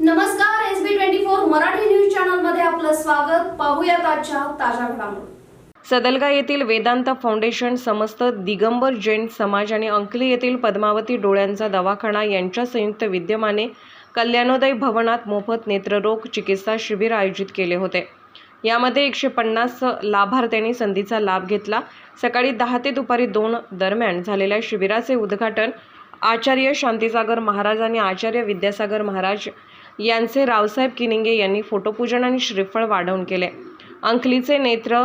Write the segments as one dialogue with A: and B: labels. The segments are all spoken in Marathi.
A: नमस्कार S B twenty four Marathi news चॅनलमध्ये आपलं स्वागत. पाहूया आजच्या ताज्या घडामोडी.
B: सदलगा येथील वेदांत फाउंडेशन समस्त दिगंबर जैन समाज आणि अंकली येथील पद्मावती डोळ्यांचा दवाखाना यांच्या संयुक्त विद्यमाने कल्याणोदय भवनात मोफत नेत्ररोग चिकित्सा शिबिर आयोजित केले होते. यामध्ये एकशे पन्नास लाभार्थ्यांनी संधीचा लाभ घेतला. सकाळी दहा ते दुपारी दोन दरम्यान झालेल्या शिबिराचे उद्घाटन आचार्य शांतीसागर महाराज आणि आचार्य विद्यासागर महाराज यांचे रावसाहेब किनिंगे यांनी फोटोपूजन आणि श्रीफळ वाढवून केले. अंकलीचे नेत्र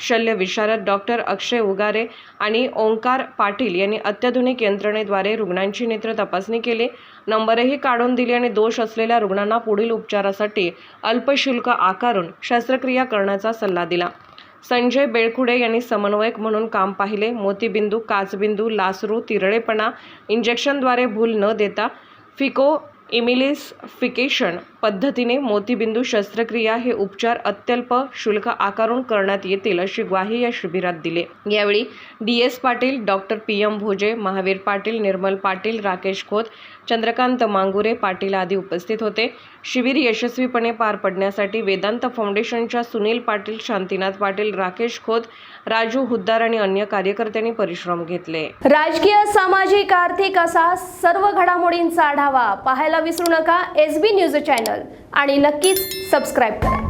B: शल्य विशारद डॉक्टर अक्षय उगारे आणि ओंकार पाटील यांनी अत्याधुनिक यंत्रणेद्वारे रुग्णांची नेत्र तपासणी केली. नंबरही काढून दिली आणि दोष असलेल्या रुग्णांना पुढील उपचारासाठी अल्पशुल्क आकारून शस्त्रक्रिया करण्याचा सल्ला दिला. संजय बेळखुडे यांनी समन्वयक म्हणून काम पाहिले. मोतीबिंदू काचबिंदू लासरू तिरळेपणा इंजेक्शनद्वारे भूल न देता फिको emilis fication पद्धतीने मोतीबिंदू शस्त्रक्रिया हे उपचार अत्यल्प शुल्क आकारून करण्यात येतील अशी ग्वाही या शिबिरात दिली. यावेळी D S Patil doctor P. M. Bhoje Mahavir Patil Nirmal Patil Rakesh Khot Chandrakant Mangure Patil आदी उपस्थित होते. शिबिर यशस्वीपणे पार पडण्यासाठी वेदांत फाउंडेशनच्या सुनील पाटील शांतीनाथ पाटील राकेश खोत राजू हुद्दार आणि अन्य कार्यकर्त्यांनी परिश्रम घेतले.
A: राजकीय सामाजिक आर्थिक असा सर्व घडामोडींचा आढावा पाहायला विसरू नका. S B news channel. आणि नक्कीच सबस्क्राईब करा.